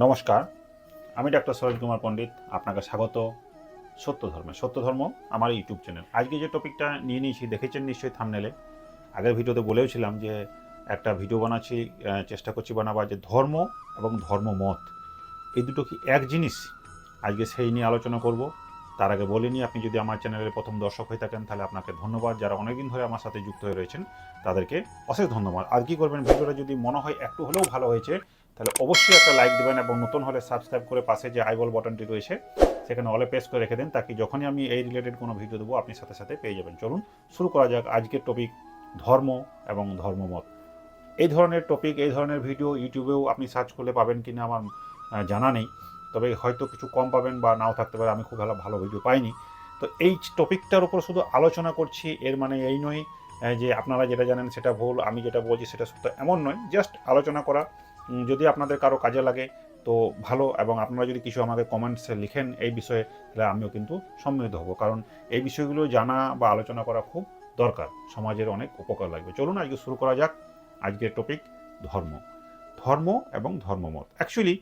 নমস্কার, আমি ডাক্তার সরোজ কুমার পণ্ডিত, আপনাকে স্বাগত। সত্য ধর্মে, সত্য ধর্ম আমার ইউটিউব চ্যানেল। আজকে যে টপিকটা নিয়ে নিয়েছি, দেখেছেন নিশ্চয়ই থামনেলে আগের ভিডিওতে বলেওছিলাম যে একটা ভিডিও বানাচ্ছি চেষ্টা করছি বানাবার যে ধর্ম এবং ধর্ম মত এই দুটো কি এক জিনিস? আজকে সেই নিয়ে আলোচনা করব। তার আগে বলিনি, আপনি যদি আমার চ্যানেলের প্রথম দর্শক হয়ে থাকেন, তাহলে আপনাকে ধন্যবাদ। যারা অনেকদিন ধরে আমার সাথে যুক্ত হয়ে রয়েছেন, তাদেরকে অশেষ ধন্যবাদ। আর কি করবেন, ভিডিওটা যদি মনে হয় একটু হলেও ভালো হয়েছে, তাহলে অবশ্যই একটা লাইক দেবেন এবং নতুন হলে সাবস্ক্রাইব করে পাশে যে আইবল বাটনটি রয়েছে, সেখানে অলে প্রেস করে রেখে দেন, তাকে যখনই আমি এই রিলেটেড কোনো ভিডিও দেবো, আপনি সাথে সাথে পেয়ে যাবেন। চলুন, শুরু করা যাক আজকের টপিক ধর্ম এবং ধর্মমত। এই ধরনের টপিক এই ধরনের ভিডিও ইউটিউবেও আপনি সার্চ করলে পাবেন কি না আমার জানা নেই। তবে হয়তো কিছু কম পাবেন বা নাও থাকতে পারে, আমি খুব ভালো ভালো ভিডিও পাইনি। তো এই টপিকটার উপর শুধু আলোচনা করছি, এর মানে এই নয় যে আপনারা যেটা জানেন সেটা ভুল, আমি যেটা বলছি সেটা সত্য, এমন নয় জাস্ট আলোচনা করা। যদি আপনাদের কারও কাজে লাগে, তো ভালো, এবং আপনারা যদি কিছু আমাকে কমেন্টসে লিখেন এই বিষয়ে, তাহলে আমিও কিন্তু সম্মিলিত হব, কারণ এই বিষয়গুলো জানা বা আলোচনা করা খুব দরকার, সমাজের অনেক উপকার লাগবে। চলুন আজকে শুরু করা যাক, আজকের টপিক ধর্ম। ধর্ম এবং ধর্মমত। অ্যাকচুয়ালি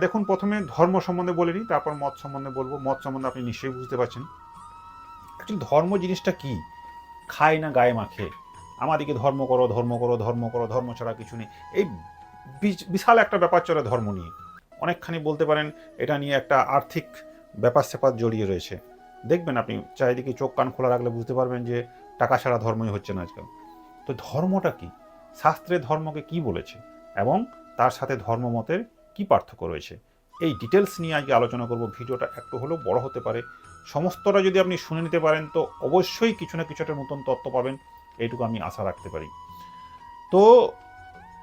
দেখুন, প্রথমে ধর্ম সম্বন্ধে বলে নিই, তারপর মত সম্বন্ধে বলব। মত সম্বন্ধে আপনি নিশ্চয়ই বুঝতে পারছেন। অ্যাকচুয়ালি ধর্ম জিনিসটা কি? খায় না গায়ে মাখে। আমাদেরকে ধর্ম করো ধর্ম করো ধর্ম করো, ধর্ম ছাড়া কিছু নেই। এই বিশাল একটা ব্যাপার চলে ধর্ম নিয়ে। অনেকখানি বলতে পারেন, এটা নিয়ে একটা আর্থিক ব্যাপার স্যাপার জড়িয়ে রয়েছে। দেখবেন আপনি চারিদিকে চোখ কান খোলা রাখলে বুঝতে পারবেন যে টাকা ছাড়া ধর্মই হচ্ছে না আজকাল। তো ধর্মটা কি? শাস্ত্রে ধর্মকে কি বলেছে? এবং তার সাথে ধর্মমতের কি পার্থক্য রয়েছে? এই ডিটেলস নিয়ে আজকে আলোচনা করব। ভিডিওটা একটু হলেও বড় হতে পারে। সমস্তটা যদি আপনি শুনে নিতে পারেন, তো অবশ্যই কিছু না কিছু একটা নতুন তত্ত্ব পাবেন। এইটুকু আমি আশা রাখতে পারি। তো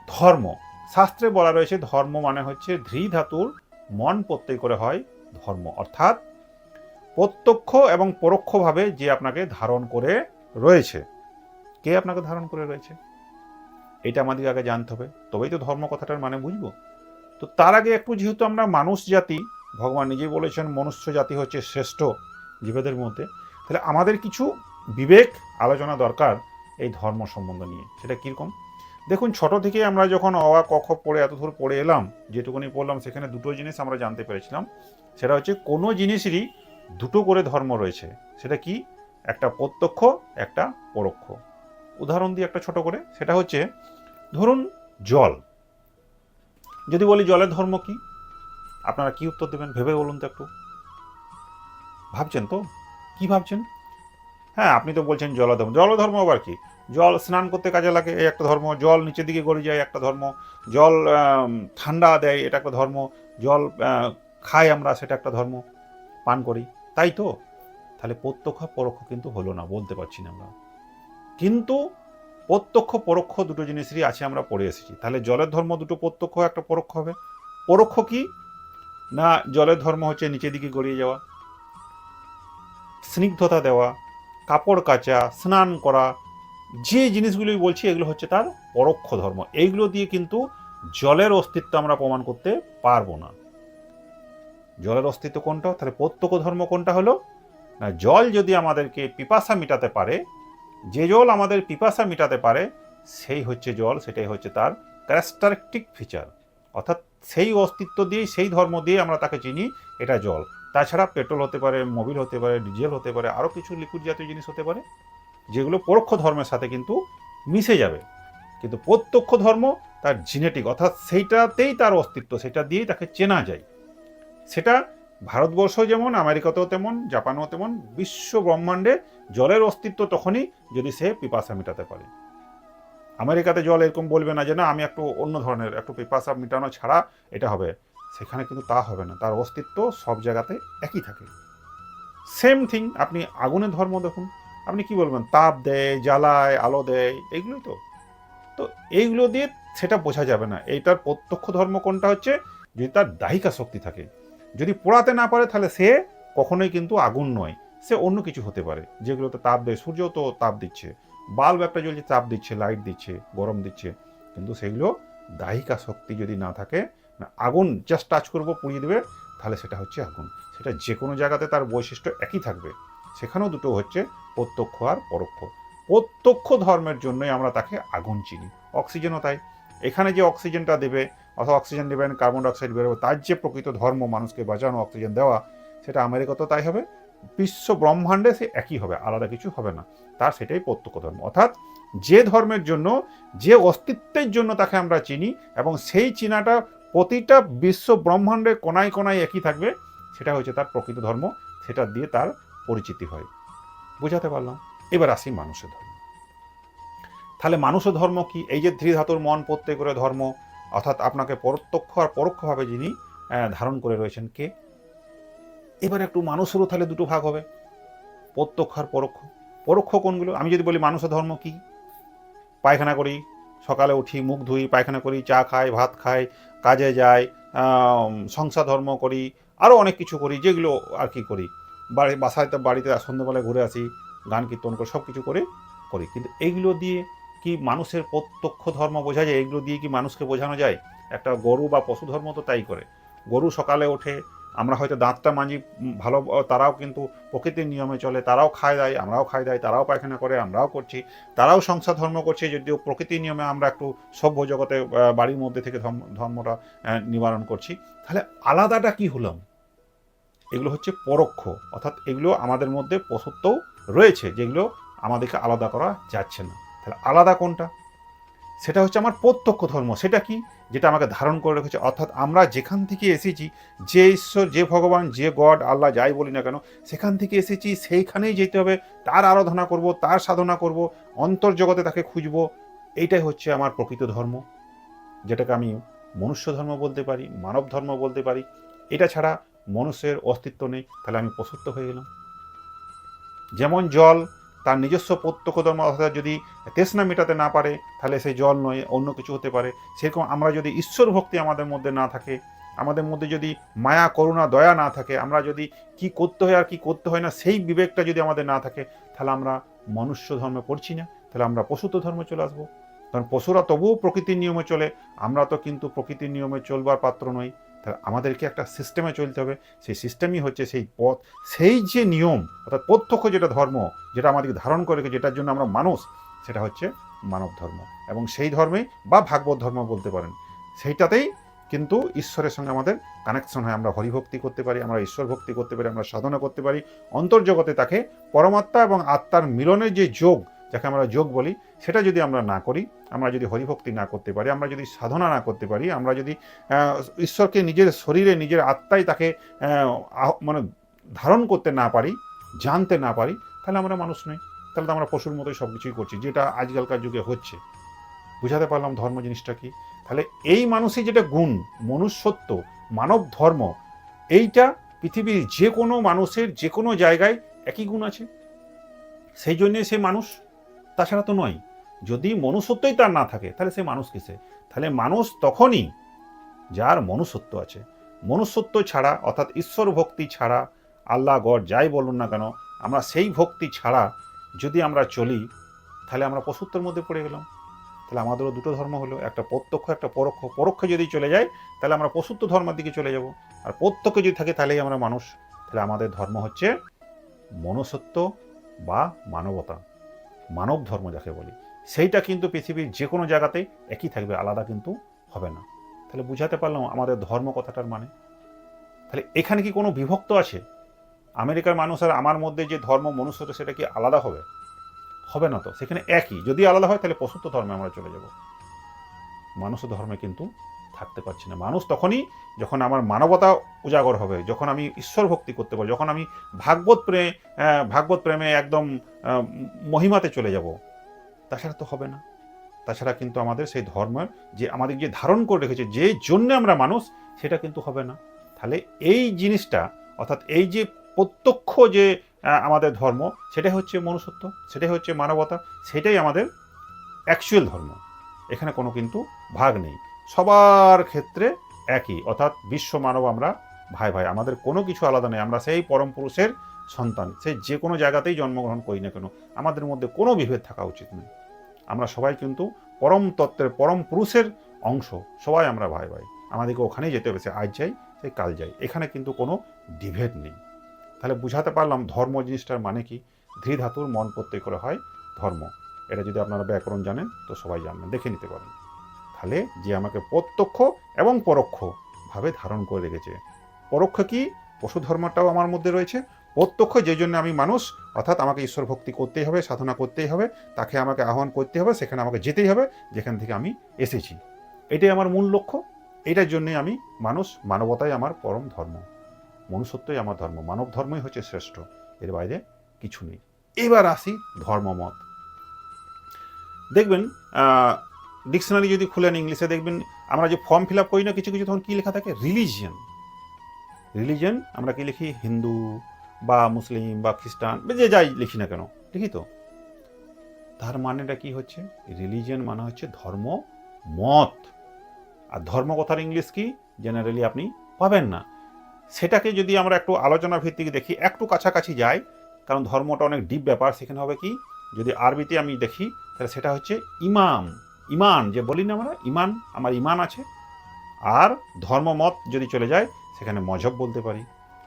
ধর্ম। শাস্ত্রে বলা রয়েছে, ধর্ম মানে হচ্ছে ধৃ ধাতুর মন প্রত্যয় করে হয় ধর্ম। অর্থাৎ প্রত্যক্ষ এবং পরোক্ষভাবে যে আপনাকে ধারণ করে রয়েছে। কে আপনাকে ধারণ করে রয়েছে? এটা আমাদের আগে জানতে হবে। তবেই তো ধর্ম কথাটার মানে বুঝব। তো তার আগে একটু যেহেতু আমরা মানুষ জাতি, ভগবান নিজেই বলেছেন মনুষ্য জাতি হচ্ছে শ্রেষ্ঠ জীবেদের মধ্যে, তাহলে আমাদের কিছু বিবেক আলোচনা দরকার এই ধর্ম সম্বন্ধ নিয়ে। সেটা কীরকম? দেখুন, ছোট থেকে আমরা যখন অওয়া ক, খ পড়ে, এত দূর পড়ে এলাম, যেটুকুনি পড়লাম, সেখানে দুটো জিনিস আমরা জানতে পেরেছিলাম। সেটা হচ্ছে কোনো জিনিসেরই দুটো করে ধর্ম রয়েছে। সেটা কি? একটা প্রত্যক্ষ, একটা পরোক্ষ। উদাহরণ দিই একটা ছোট করে। সেটা হচ্ছে, ধরুন জল। যদি বলি জলের ধর্ম কি, আপনারা কি উত্তর দেবেন? ভেবে বলুন তো একটু। ভাবছেন তো? কি ভাবছেন? হ্যাঁ আপনি তো বলছেন জলধর্ম জলধর্ম আবার কি? জল স্নান করতে কাজে লাগে, এই একটা ধর্ম। জল নিচের দিকে গড়ে যায়, একটা ধর্ম। জল ঠান্ডা দেয়, এটা একটা ধর্ম। জল খাই আমরা, সেটা একটা ধর্ম। পান করি। তাই তো? তাহলে প্রত্যক্ষ পরোক্ষ কিন্তু হলো না, বলতে পারছি না আমরা। কিন্তু প্রত্যক্ষ, পরোক্ষ দুটো জিনিসেরই আছে আমরা পড়ে এসেছি। তাহলে জলের ধর্ম দুটো প্রত্যক্ষ, একটা পরোক্ষ হবে। পরোক্ষ কি? না, জলের ধর্ম হচ্ছে নিচের দিকে গড়িয়ে যাওয়া, স্নিগ্ধতা দেওয়া, কাপড় কাচা, স্নান করা, যে জিনিসগুলি বলছি এগুলো হচ্ছে তার পরোক্ষ ধর্ম। এইগুলো দিয়ে কিন্তু জলের অস্তিত্ব আমরা প্রমাণ করতে পারব না। জলের অস্তিত্ব কোনটা? তাহলে প্রত্যক্ষ ধর্ম কোনটা হলো? না, জল যদি আমাদেরকে পিপাসা মেটাতে পারে যে জল আমাদের পিপাসা মেটাতে পারে, সেই হচ্ছে জল, সেটাই হচ্ছে তার ক্যারেক্টারিস্টিক ফিচার অর্থাৎ সেই অস্তিত্ব দিয়েই, সেই ধর্ম দিয়ে আমরা তাকে চিনি, এটা জল। তাছাড়া পেট্রোল হতে পারে, মোবিল হতে পারে, ডিজেল হতে পারে, আরও কিছু লিকুইড জাতীয় জিনিস হতে পারে, যেগুলো পরোক্ষ ধর্মের সাথে কিন্তু মিশে যাবে। কিন্তু প্রত্যক্ষ ধর্ম তার জিনেটিক অর্থাৎ সেইটাতেই তার অস্তিত্ব, সেটা দিয়েই তাকে চেনা যায়। সেটা ভারতবর্ষ যেমন, আমেরিকাতেও তেমন, জাপানেও তেমন, বিশ্ব ব্রহ্মাণ্ডে জলের অস্তিত্ব তখনই যদি সে পিপাসা মেটাতে পারে। আমেরিকাতে জল এরকম বলবে না যে, না, আমি একটু অন্য ধরনের, একটু পিপাসা মেটানো ছাড়া এটা হবে। সেখানে কিন্তু তা হবে না। তার অস্তিত্ব সব জায়গাতে একই থাকে। সেম থিং আপনি আগুনের ধর্ম দেখুন। আপনি কি বলবেন? তাপ দেয়, জ্বালায়, আলো দেয়, এইগুলোই তো। তো এইগুলো দিয়ে সেটা বোঝা যাবে না। এইটার প্রত্যক্ষ ধর্ম কোনটা হচ্ছে? যদি তার দাহিকা শক্তি থাকে। যদি পোড়াতে না পারে, তাহলে সে কখনোই কিন্তু আগুন নয়। সে অন্য কিছু হতে পারে, যেগুলোতে তাপ দেয়। সূর্য তো তাপ দিচ্ছে। বাল্ব একটা জ্বলছে তাপ দিচ্ছে লাইট দিচ্ছে, গরম দিচ্ছে। কিন্তু সেগুলো দাহিকা শক্তি যদি না থাকে আগুন জাস্ট টাচ করব, পুড়িয়ে দেবে, তাহলে সেটা হচ্ছে আগুন। সেটা যে কোনো জায়গাতে তার বৈশিষ্ট্য একই থাকবে। সেখানেও দুটো হচ্ছে প্রত্যক্ষ আর পরোক্ষ। প্রত্যক্ষ ধর্মের জন্যই আমরা তাকে আগুন চিনি। অক্সিজেনও তাই। এখানে যে অক্সিজেনটা দেবে অথবা অক্সিজেন নেবেন, কার্বন ডাইঅক্সাইড বেরোবে, তার যে প্রকৃত ধর্ম মানুষকে বাঁচানো, অক্সিজেন দেওয়া, সেটা আমেরিকাতেও তাই হবে, বিশ্ব ব্রহ্মাণ্ডে সে একই হবে, আলাদা কিছু হবে না। তার সেটাই প্রত্যক্ষ ধর্ম। অর্থাৎ যে ধর্মের জন্য, যে অস্তিত্বের জন্য তাকে আমরা চিনি এবং সেই চিনাটা প্রতিটা বিশ্ব ব্রহ্মাণ্ডের কোনায় কোনায় একই থাকবে, সেটা হচ্ছে তার প্রকৃত ধর্ম, সেটা দিয়ে তার পরিচিতি হয়। বুঝাতে পারলাম? এবার আসি মানুষের ধর্ম। তাহলে মানুষের ধর্ম কি? এই যে ধাতুর মন প্রত্যয় করে ধর্ম অর্থাৎ আপনাকে প্রত্যক্ষ আর পরোক্ষভাবে যিনি ধারণ করে রয়েছেন কে? এবার একটু মানুষেরও তাহলে দুটো ভাগ হবে। প্রত্যক্ষ আর পরোক্ষ। পরোক্ষ কোনগুলো? আমি যদি বলি মানুষের ধর্ম কি? পায়খানা করি, সকালে উঠি, মুখ ধুই, পায়খানা করি, চা খাই, ভাত খাই, কাজে যাই সংসার ধর্ম করি আরও অনেক কিছু করি, যেগুলো আর কি করি। বাড়ি, বাসায় বাড়িতে সন্ধ্যেবেলায় ঘুরে আসি, গান কীর্তন করে সব কিছু করে করি। কিন্তু এইগুলো দিয়ে কি মানুষের প্রত্যক্ষ ধর্ম বোঝা যায়? এগুলো দিয়ে কি মানুষকে বোঝানো যায়? একটা গরু বা পশু ধর্ম তো তাই করে। গরু সকালে ওঠে আমরা হয়তো দাঁতটা উম, ভালো তারাও কিন্তু প্রকৃতির নিয়মে চলে তারাও খায় দেয় আমরাও খায় দেয় তারাও পায়খানা করে আমরাও করছি। তারাও সংসার ধর্ম করছে যদিও প্রকৃতির নিয়মে আমরা একটু সভ্য জগতে বাড়ির মধ্যে থেকে ধর্ম ধর্মটা নিবারণ করছি। তাহলে আলাদাটা কি হলাম এগুলো হচ্ছে পরোক্ষ অর্থাৎ এগুলো আমাদের মধ্যে পশুত্বও রয়েছে যেগুলো আমাদেরকে আলাদা করা যাচ্ছে না। তাহলে আলাদা কোনটা? সেটা হচ্ছে আমার প্রত্যক্ষ ধর্ম। সেটা কি? যেটা আমাকে ধারণ করে রেখেছে। অর্থাৎ আমরা যেখান থেকে এসেছি, যে ঈশ্বর, যে ভগবান, যে গড, আল্লাহ যাই বলি না কেন, সেখান থেকে এসেছি, সেইখানেই যেতে হবে। তার আরাধনা করব, তার সাধনা করব, অন্তর্জগতে তাকে খুঁজব। এইটাই হচ্ছে আমার প্রকৃত ধর্ম। যেটাকে আমি মনুষ্য ধর্ম বলতে পারি, মানব ধর্ম বলতে পারি। এটা ছাড়া মনুষ্যের অস্তিত্ব নেই। তাহলে আমি পশুত্ব হয়ে গেলাম। যেমন জল তার নিজস্ব প্রত্যক্ষ ধর্ম অর্থাৎ যদি তৃষ্ণা মেটাতে না পারে, তাহলে সেই জল নয়, অন্য কিছু হতে পারে। সেরকম আমরা যদি ঈশ্বর ভক্তি আমাদের মধ্যে না থাকে, আমাদের মধ্যে যদি মায়া, করুণা, দয়া না থাকে, আমরা যদি কি করতে হয় আর কি করতে হয় না, সেই বিবেকটা যদি আমাদের না থাকে, তাহলে আমরা মনুষ্য ধর্মে পড়ছি না, তাহলে আমরা পশুত্ব ধর্মে চলে আসব। কারণ পশুরা তবুও প্রকৃতির নিয়মে চলে, আমরা তো কিন্তু প্রকৃতির নিয়মে চলবার পাত্র নই। তাহলে আমাদেরকে একটা সিস্টেমে চলতে হবে। সেই সিস্টেমই হচ্ছে সেই পথ, সেই যে নিয়ম, অর্থাৎ প্রত্যক্ষ যেটা ধর্ম, যেটা আমাদেরকে ধারণ করে যেটার জন্য আমরা মানুষ, সেটা হচ্ছে মানব ধর্ম। এবং সেই ধর্মে বা ভাগবত ধর্ম বলতে পারেন, সেইটাতেই কিন্তু ঈশ্বরের সঙ্গে আমাদের কানেকশন হয়। আমরা হরিভক্তি করতে পারি, আমরা ঈশ্বর ভক্তি করতে পারি, আমরা সাধনা করতে পারি। অন্তর্জগতে তাকে পরমাত্মা এবং আত্মার মিলনের যে যোগ, যাকে আমরা যোগ বলি সেটা যদি আমরা না করি, আমরা যদি হরিভক্তি না করতে পারি, আমরা যদি সাধনা না করতে পারি, আমরা যদি ঈশ্বরকে নিজের শরীরে, নিজের আত্মায় তাকে মানে ধারণ করতে না পারি, জানতে না পারি, তাহলে আমরা মানুষ নই। তাহলে তো আমরা পশুর মতোই সব কিছুই করছি, যেটা আজকালকার যুগে হচ্ছে। বুঝাতে পারলাম ধর্ম জিনিসটা কি? তাহলে এই মানুষই যেটা গুণ, মনুষ্যত্ব, মানব ধর্ম, এইটা পৃথিবীর যে কোনো মানুষের যে কোনো জায়গায় একই গুণ আছে। সেই জন্যে সে মানুষ, তাছাড়া তো নয়। যদি মনুষ্যত্বই তার না থাকে, তাহলে সে মানুষ কিসে? তাহলে মানুষ তখনই যার মনুষ্যত্ব আছে। মনুষ্যত্ব ছাড়া, অর্থাৎ ঈশ্বর ভক্তি ছাড়া, আল্লাহ, গড যাই বলুন না কেন, আমরা সেই ভক্তি ছাড়া যদি আমরা চলি, তাহলে আমরা পশুত্বের মধ্যে পড়ে গেলাম। তাহলে আমাদেরও দুটো ধর্ম হলো, একটা প্রত্যক্ষ, একটা পরোক্ষ। পরোক্ষ যদি চলে যায়, তাহলে আমরা পশুত্ব ধর্মের দিকে চলে যাব। আর প্রত্যক্ষ যদি থাকে, তাহলেই আমরা মানুষ। তাহলে আমাদের ধর্ম হচ্ছে মনুষ্যত্ব বা মানবতা। মানব ধর্ম যাকে বলি। সেইটা কিন্তু পৃথিবীর যে কোনো জায়গাতেই একই থাকবে, আলাদা কিন্তু হবে না। তাহলে বুঝাতে পারলাম আমাদের ধর্ম কথাটার মানে। তাহলে এখানে কি কোনো বিভক্ত আছে? আমেরিকার মানুষ আর আমার মধ্যে যে ধর্ম মনুষ্যত্ব, সেটা কি আলাদা হবে? হবে না তো, সেখানে একই। যদি আলাদা হয়, তাহলে পশুত্ব ধর্মে আমরা চলে যাব। মানুষ ধর্মে কিন্তু থাকতে পারছি না। মানুষ তখনই, যখন আমার মানবতা উজাগর হবে, যখন আমি ঈশ্বর ভক্তি করতে পারব, যখন আমি ভাগবত প্রেমে ভাগবত প্রেমে একদম মহিমাতে চলে যাব তাছাড়া তো হবে না। তাছাড়া কিন্তু আমাদের সেই ধর্মের যে আমাদের যে ধারণ করে রেখেছে, যে জন্য আমরা মানুষ, সেটা কিন্তু হবে না। তাহলে এই জিনিসটা, অর্থাৎ এই যে প্রত্যক্ষ যে আমাদের ধর্ম, সেটাই হচ্ছে মনুষ্যত্ব, সেটাই হচ্ছে মানবতা, সেটাই আমাদের অ্যাকচুয়াল ধর্ম। এখানে কোনো কিন্তু ভাগ নেই। সবার ক্ষেত্রে একই, অর্থাৎ বিশ্ব মানব আমরা ভাই ভাই আমাদের কোনো কিছু আলাদা নেই। আমরা সেই পরম পুরুষের সন্তান। সে যে কোনো জায়গাতেই জন্মগ্রহণ করি না কেন, আমাদের মধ্যে কোনো বিভেদ থাকা উচিত নয়। আমরা সবাই কিন্তু পরম তত্ত্বের, পরম পুরুষের অংশ। সবাই আমরা ভাই ভাই। আমাদেরকে ওখানেই যেতে হবে, সে আজ যাই, সে কাল যাই। এখানে কিন্তু কোনো ডিভেদ নেই। তাহলে বুঝাতে পারলাম ধর্ম জিনিসটার মানে কি? ধৃ ধাতুর মন প্রত্যয় করে হয় ধর্ম। এটা যদি আপনারা ব্যাকরণ জানেন, তো সবাই জানবেন, দেখে নিতে পারেন। তাহলে যে আমাকে প্রত্যক্ষ এবং পরোক্ষভাবে ধারণ করে রেখেছে। পরোক্ষ কি? পশু ধর্মটাও আমার মধ্যে রয়েছে প্রত্যক্ষ যে জন্য আমি মানুষ, অর্থাৎ আমাকে ঈশ্বর ভক্তি করতেই হবে, সাধনা করতেই হবে, তাকে আমাকে আহ্বান করতে হবে, সেখানে আমাকে যেতেই হবে, যেখান থেকে আমি এসেছি। এটাই আমার মূল লক্ষ্য। এটার জন্যই আমি মানুষ, মানবতাই আমার পরম ধর্ম। মনুষ্যত্বই আমার ধর্ম। মানব ধর্মই হচ্ছে শ্রেষ্ঠ। এর বাইরে কিছু নেই। এবার আসি ধর্মমত। দেখবেন ডিকশনারি যদি খুলেন ইংলিশে, দেখবেন আমরা যে ফর্ম ফিল আপ করি না, কিছু কিছু, তখন কী লেখা থাকে? রিলিজিয়ান। রিলিজিয়ান আমরা কি লিখি? হিন্দু বা মুসলিম বা খ্রিস্টান যে যাই লিখি না কেন, লিখি তো। তার মানেটা কি হচ্ছে? রিলিজিয়ান মানে হচ্ছে ধর্ম মত। আর ধর্ম কথার ইংলিশ কি? জেনারেলি আপনি পাবেন না। সেটাকে যদি আমরা একটু আলোচনা ভিত্তিক দেখি, একটু কাছাকাছি যাই, কারণ ধর্মটা অনেক ডিপ ব্যাপার, সেখানে হবে কি? যদি আরবিতে আমি দেখি, তাহলে সেটা হচ্ছে ইমাম। ইমান, যে বলি না আমরা, ইমান, আমার ইমান আছে। আর ধর্মমত যদি চলে যায়, সেখানে মজহব বলতে পারি।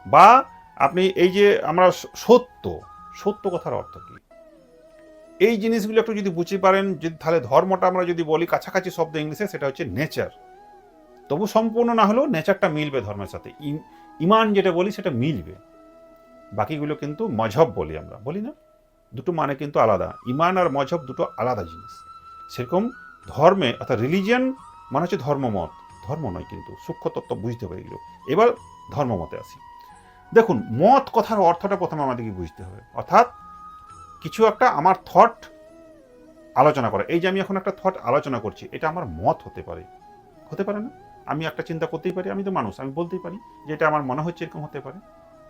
বা আপনি এই যে আমরা সত্য সত্য কথার অর্থ কি? এই জিনিসগুলো একটু যদি বুঝতে পারেন, যদি তাহলে ধর্মটা আমরা যদি বলি, কাছাকাছি শব্দ ইংলিশে, সেটা হচ্ছে নেচার তবু সম্পূর্ণ না হলেও নেচারটা মিলবে ধর্মের সাথে। ইম- ইমান যেটা বলি, সেটা মিলবে। বাকিগুলো কিন্তু মজহব বলি আমরা। বলি না? দুটো মানে কিন্তু আলাদা। ইমান আর মজহব দুটো আলাদা জিনিস। সেরকম ধর্মে, অর্থাৎ রিলিজিয়ান মানে হচ্ছে ধর্মমত। ধর্ম নয় কিন্তু সূক্ষ্ম তত্ত্ব বুঝতে পারি এগুলো। এবার ধর্মমতে আসি। দেখুন, মত কথার অর্থটা প্রথমে আমাদেরকে বুঝতে হবে। অর্থাৎ কিছু একটা আমার থট আলোচনা করা। এই যে আমি এখন একটা থট আলোচনা করছি, এটা আমার মত হতে পারে। হতে পারে না। আমি একটা চিন্তা করতেই পারি, আমি তো মানুষ, আমি বলতেই পারি যে এটা আমার মনে হচ্ছে এরকম হতে পারে।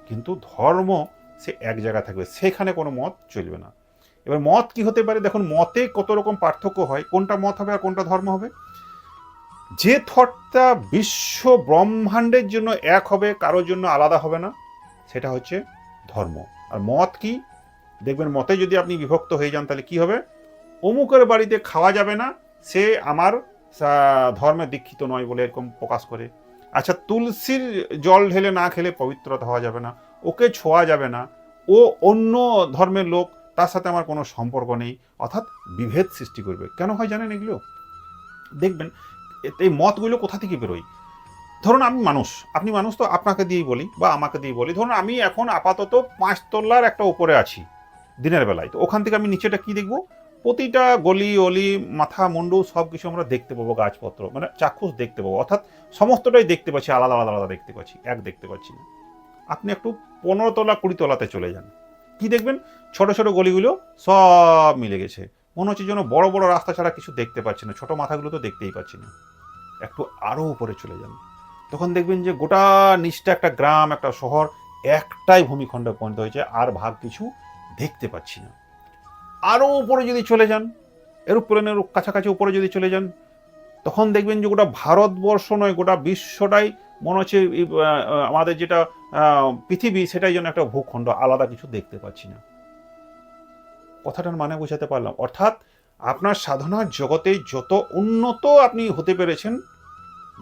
কিন্তু ধর্ম, সে এক জায়গায় থাকবে, সেখানে কোনো মত চলবে না। এবার মত কি হতে পারে? দেখুন, মতে কত রকম পার্থক্য হয়, কোনটা মত হবে আর কোনটা ধর্ম হবে। যে থটটা বিশ্ব ব্রহ্মাণ্ডের জন্য এক হবে, কারোর জন্য আলাদা হবে না। সেটা হচ্ছে ধর্ম। আর মত কি? দেখবেন মতে যদি আপনি বিভক্ত হয়ে যান, তাহলে কি হবে? অমুকের বাড়িতে খাওয়া যাবে না, সে আমার ধর্মে দীক্ষিত নয় বলে এরকম প্রকাশ করে। আচ্ছা তুলসীর জল ঢেলে না খেলে পবিত্রতা হওয়া যাবে না, ওকে ছোঁয়া যাবে না, ও অন্য ধর্মের লোক, তার সাথে আমার কোনো সম্পর্ক নেই, অর্থাৎ বিভেদ সৃষ্টি করবে। কেন হয় জানেন এগুলো? দেখবেন এই মতগুলো কোথা থেকে বেরোয়? ধরুন আমি মানুষ, আপনি মানুষ তো আপনাকে দিয়েই বলি বা আমাকে দিয়ে বলি। ধরুন আমি এখন আপাতত পাঁচতলার একটা উপরে আছি দিনের বেলায়। তো ওখান থেকে আমি নিচেটা কি দেখব? প্রতিটা গলি, অলি, মাথা, মুন্ডু সব কিছু আমরা দেখতে পাবো, গাছপত্র মানে চাক্ষুষ দেখতে পাবো। অর্থাৎ সমস্তটাই দেখতে পাচ্ছি, আলাদা আলাদা আলাদা দেখতে পাচ্ছি, এক দেখতে পাচ্ছি না। আপনি একটু পনেরো তলা, কুড়ি তলাতে চলে যান। কি দেখবেন? ছোট ছোট গলিগুলো সব মিলে গেছে। মনে হচ্ছে যেন বড় বড় রাস্তা ছাড়া কিছু দেখতে পাচ্ছি না। ছোট মাথাগুলো তো দেখতেই পাচ্ছি না। একটু আরও উপরে চলে যান। তখন দেখবেন যে গোটা নিচটা একটা গ্রাম, একটা শহর একটাই ভূমিখণ্ডে পরিণত হয়েছে, আর ভাগ কিছু দেখতে পাচ্ছি না। আরও উপরে যদি চলে যান এরোপ্লেনের কাছাকাছি উপরে যদি চলে যান, তখন দেখবেন যে গোটা ভারতবর্ষ নয়, গোটা বিশ্বটাই মনে হচ্ছে আমাদের যেটা পৃথিবী সেটাই যেন একটা ভূখণ্ড, আলাদা কিছু দেখতে পাচ্ছি না। কথাটার মানে বোঝাতে পারলাম। অর্থাৎ আপনার সাধনার জগতে যত উন্নত আপনি হতে পেরেছেন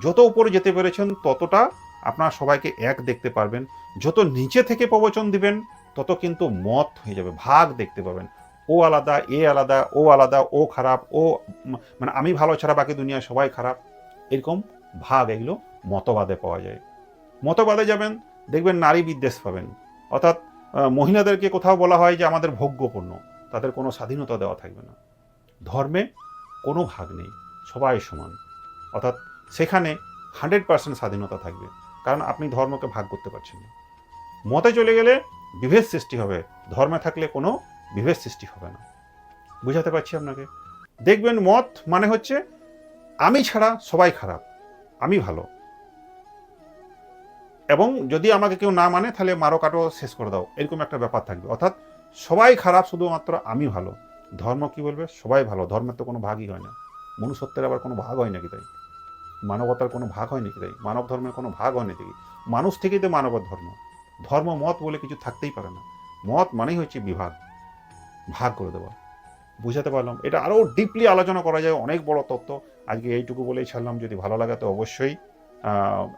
যত উপরে যেতে পেরেছেন, ততটা আপনার সবাইকে এক দেখতে পারবেন। যত নিচে থেকে প্রবচন দিবেন, তত কিন্তু মত হয়ে যাবে, ভাগ দেখতে পাবেন। ও আলাদা, এ আলাদা, ও আলাদা, ও খারাপ, ও মানে আমি ভালো ছাড়া বাকি দুনিয়ায় সবাই খারাপ। এরকম ভাগ এগুলো মতবাদে পাওয়া যায়। মতবাদে যাবেন, দেখবেন নারী বিদ্বেষ পাবেন। অর্থাৎ মহিলাদেরকে কোথাও বলা হয় যে আমাদের ভোগ্যপূর্ণ, তাদের কোনো স্বাধীনতা দেওয়া থাকবে না। ধর্মে কোনো ভাগ নেই, সবাই সমান। অর্থাৎ সেখানে হান্ড্রেড পার্সেন্ট স্বাধীনতা থাকবে। কারণ আপনি ধর্মকে ভাগ করতে পারছেন না। মতে চলে গেলে বিভেদ সৃষ্টি হবে। ধর্মে থাকলে কোনো বিভেদ সৃষ্টি হবে না। বুঝাতে পারছি আপনাকে? দেখবেন মত মানে হচ্ছে, আমি ছাড়া সবাই খারাপ, আমি ভালো। এবং যদি আমাকে কেউ না মানে তাহলে মারো কাটো শেষ করে দাও। এরকম একটা ব্যাপার থাকবে। অর্থাৎ সবাই খারাপ শুধুমাত্র আমি ভালো। ধর্ম কি বলবে? সবাই ভালো। ধর্মের তো কোনো ভাগই হয় না। মনুষ্যত্বের আবার কোনো ভাগ হয় নাকি তাই? মানবতার কোনো ভাগ হয় নাকি তাই? মানব ধর্মের কোনো ভাগ হয় নাকি মানুষ থেকেই তো মানব ধর্ম। ধর্ম মত বলে কিছু থাকতেই পারে না। মত মানেই হচ্ছে বিভাগ। ভাগ করে দেওয়া। বুঝাতে পারলাম। এটা আরও ডিপলি আলোচনা করা যায়। অনেক বড় তত্ত্ব। আজকে এইটুকু বলেই ছাড়লাম। যদি ভালো লাগে তো অবশ্যই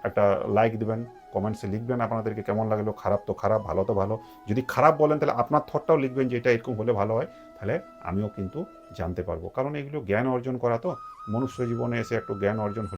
একটা লাইক দেবেন কমেন্টসে লিখবেন আপনাদেরকে। কেমন লাগল? খারাপ তো খারাপ, ভালো তো ভালো। যদি খারাপ বলেন তাহলে আপনার থটটাও লিখবেন যে এটা এরকম হলে ভালো হয়। তাহলে আমিও কিন্তু জানতে পারব। কারণ এগুলো জ্ঞান অর্জন করা তো। মনুষ্য জীবনে এসে একটু জ্ঞান অর্জন